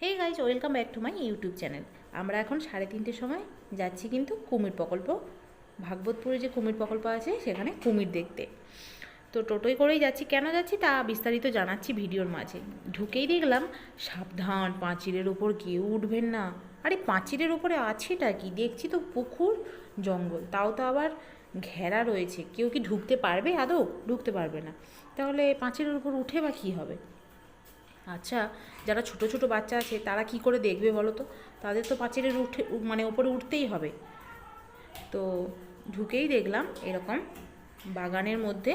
Hey guys welcome back to my YouTube channel আমরা এখন সাড়ে তিনটের সময় যাচ্ছি কিন্তু কুমির প্রকল্প, ভাগবতপুরে যে কুমির প্রকল্প আছে, সেখানে কুমির দেখতে। তো টোটোয় করেই যাচ্ছি। কেন যাচ্ছি তা বিস্তারিত জানাচ্ছি ভিডিওর মাঝে। ঢুকেই দেখলাম, সাবধান, পাঁচিলের ওপর কেউ উঠবেন না। আরে পাঁচিলের ওপরে আছেটা কি? দেখছি তো পুকুর, জঙ্গল। তাও তো আবার ঘেরা রয়েছে। কেউ কি ঢুকতে পারবে? আদৌ ঢুকতে পারবে না। তাহলে পাঁচিলের উপর উঠে বা কী হবে? আচ্ছা যারা ছোট ছোট বাচ্চা আছে, তারা কি করে দেখবে বলো তো? তাদের তো পাঁচিলের উঠে মানে ওপরে উঠতেই হবে। তো ঢুকেই দেখলাম এরকম বাগানের মধ্যে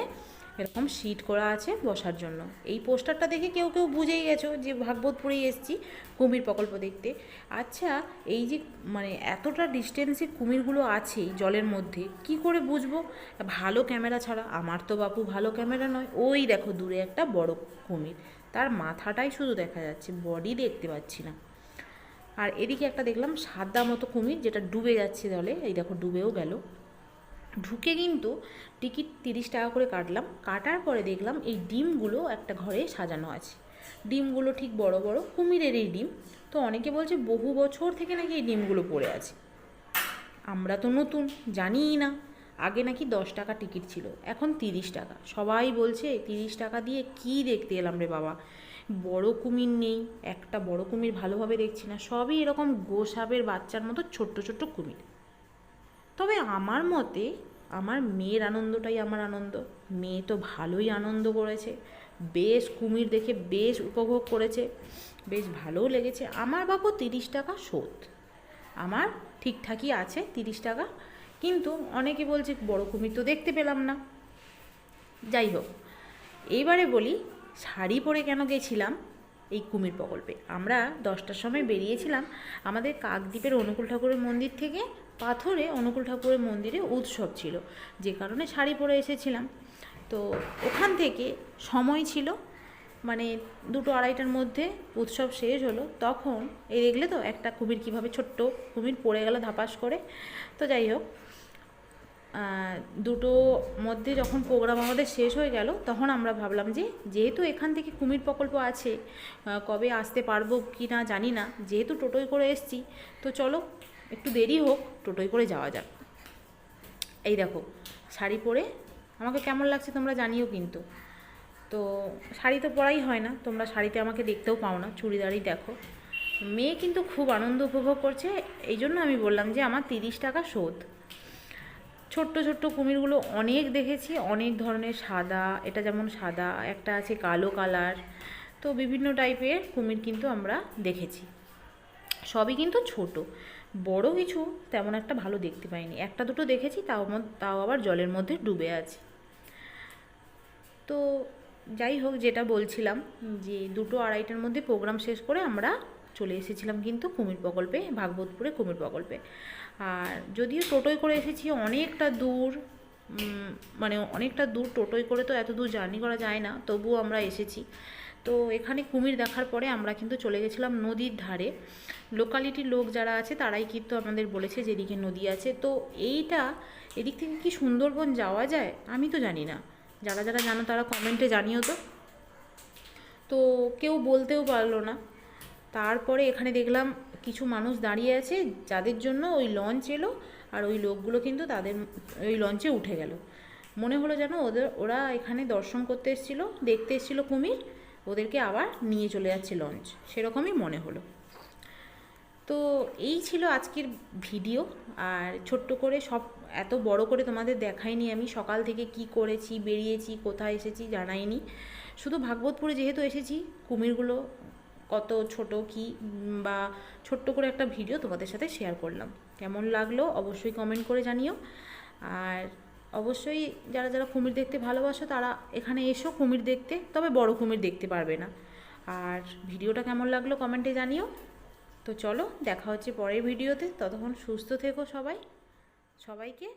এরকম সিট করা আছে বসার জন্য। এই পোস্টারটা দেখে কেউ কেউ বুঝেই গেছো যে ভাগবতপুরেই এসছি কুমির প্রকল্প দেখতে। আচ্ছা এই যে মানে এতটা ডিস্টেন্সে কুমিরগুলো আছে জলের মধ্যে, কি করে বুঝব? ভালো ক্যামেরা ছাড়া, আমার তো বাপু ভালো ক্যামেরা নয়। ওই দেখো দূরে একটা বড় কুমির। তার মাথাটাই শুধু দেখা যাচ্ছে বডি দেখতে পাচ্ছি না। আর এদিকে একটা দেখলাম সাদা মতো কুমির যেটা ডুবে যাচ্ছে জলে, এই দেখো ডুবেও গেল। ঢুকে কিন্তু টিকিট তিরিশ টাকা করে কাটলাম, কাটার পরে দেখলাম এই ডিমগুলো একটা ঘরে সাজানো আছে। ডিমগুলো ঠিক বড় বড়, কুমিরের এই ডিম। তো অনেকে বলছে বহু বছর থেকে নাকি এই ডিমগুলো পড়ে আছে। আমরা তো নতুন, জানিই না। আগে নাকি দশ টাকা টিকিট ছিল, এখন তিরিশ টাকা। সবাই বলছে তিরিশ টাকা দিয়ে কি দেখতে এলাম রে বাবা? বড় কুমির নেই, একটা বড় কুমির ভালোভাবে দেখছি না, সবই এরকম গোসাপের বাচ্চার মতো ছোট্ট ছোট্ট কুমির। তবে আমার মতে, আমার মেয়ের আনন্দটাই আমার আনন্দ। মেয়ে তো ভালোই আনন্দ করেছে, বেশ কুমির দেখে বেশ উপভোগ করেছে, বেশ ভালোও লেগেছে। আমার বাবু তিরিশ টাকা শোধ। আমার ঠিকঠাকই আছে তিরিশ টাকা। কিন্তু অনেকে বলছে, বড় কুমির তো দেখতে পেলাম না। যাই হোক, এইবারে বলি, শাড়ি পরে কেন গেছিলাম এই কুমির প্রকল্পে? আমরা দশটার সময় বেরিয়েছিলাম আমাদের কাকদ্বীপের অনুকূল ঠাকুরের মন্দির থেকে পাথরে অনুকূল ঠাকুরের মন্দিরে উৎসব ছিল, যে কারণে শাড়ি পরে এসেছিলাম। তো ওখান থেকে সময় ছিল মানে দুটো আড়াইটার মধ্যে উৎসব শেষ হলো, তখন এই দেখলে তো একটা কুমির কীভাবে ছোট্ট কুমির পড়ে গেল ধাপাস করে। তো যাই হোক দুটো মধ্যে যখন প্রোগ্রাম আমাদের শেষ হয়ে গেল, তখন আমরা ভাবলাম যে যেহেতু এখান থেকে কুমির প্রকল্প আছে কবে আসতে পারব কি না জানি না, যেহেতু টোটোয় করে এসছি, তো চলো একটু দেরি হোক, টোটোয় করে যাওয়া যাক। এই দেখো, শাড়ি পরে আমাকে কেমন লাগছে তোমরা জানিও কিন্তু। তো শাড়ি তো পরাই হয় না, তোমরা শাড়িতে আমাকে দেখতেও পাও না, চুড়িদারই দেখো। মেয়ে কিন্তু খুব আনন্দ উপভোগ করছে, এই জন্য আমি বললাম যে আমার তিরিশ টাকা শোধ। ছোট্ট ছোট্ট কুমিরগুলো অনেক দেখেছি, অনেক ধরনের সাদা, এটা যেমন সাদা, একটা আছে কালো কালার, তো বিভিন্ন টাইপের কুমির কিন্তু আমরা দেখেছি। সবই কিন্তু ছোট, বড় কিছু তেমন একটা ভালো দেখতে পাইনি। একটা দুটো দেখেছি, তাও তাও আবার জলের মধ্যে ডুবে আছে। তো যাই হোক, যেটা বলছিলাম যে দুটো আড়াইটার মধ্যে প্রোগ্রাম শেষ করে আমরা চলে এসেছিলাম কিন্তু কুমির প্রকল্পে, ভাগবতপুরে কুমির প্রকল্পে। আর যদিও টোটোয় করে এসেছি, অনেকটা দূর মানে অনেকটা দূর টোটোয় করে তো এত দূর জার্নি করা যায় না, তবুও আমরা এসেছি। তো এখানে কুমির দেখার পরে আমরা কিন্তু চলে গেছিলাম নদীর ধারে। লোকালিটির লোক যারা আছে, তারাই কিন্তু আমাদের বলেছে যেদিকে নদী আছে। তো এইটা, এদিক থেকে কি সুন্দরবন যাওয়া যায়? আমি তো জানি না। যারা যারা জানো তারা কমেন্টে জানিও তো। তো কেউ বলতেও পারল না। তারপরে এখানে দেখলাম কিছু মানুষ দাঁড়িয়ে আছে, যাদের জন্য ওই লঞ্চ এলো আর ওই লোকগুলো কিন্তু তাদের ওই লঞ্চে উঠে গেল। মনে হলো যেন ওদের, ওরা এখানে দর্শন করতে এসেছিল, দেখতে এসেছিল কুমির, ওদেরকে আবার নিয়ে চলে যাচ্ছে লঞ্চ সেরকমই মনে হলো। তো এই ছিল আজকের ভিডিও। আর ছোট্ট করে সব, এত বড় করে তোমাদের দেখাইনি আমি সকাল থেকে কি করেছি, বেরিয়েছি, কোথায় এসেছি জানাইনি। শুধু ভাগবতপুরে যেহেতু এসেছি, কুমিরগুলো কত ছোট কি বা ছোট্ট করে একটা ভিডিও তোমাদের সাথে শেয়ার করলাম। কেমন লাগল অবশ্যই কমেন্ট করে জানিও। আর অবশ্যই যারা যারা কুমির দেখতে ভালোবাসো তারা এখানে এসো কুমির দেখতে, তবে বড় কুমির দেখতে পারবে না। আর ভিডিওটা কেমন লাগল কমেন্টে জানিও। তো চলো দেখা হচ্ছে পরের ভিডিওতে। ততক্ষণ সুস্থ থেকো সবাই। সবাইকে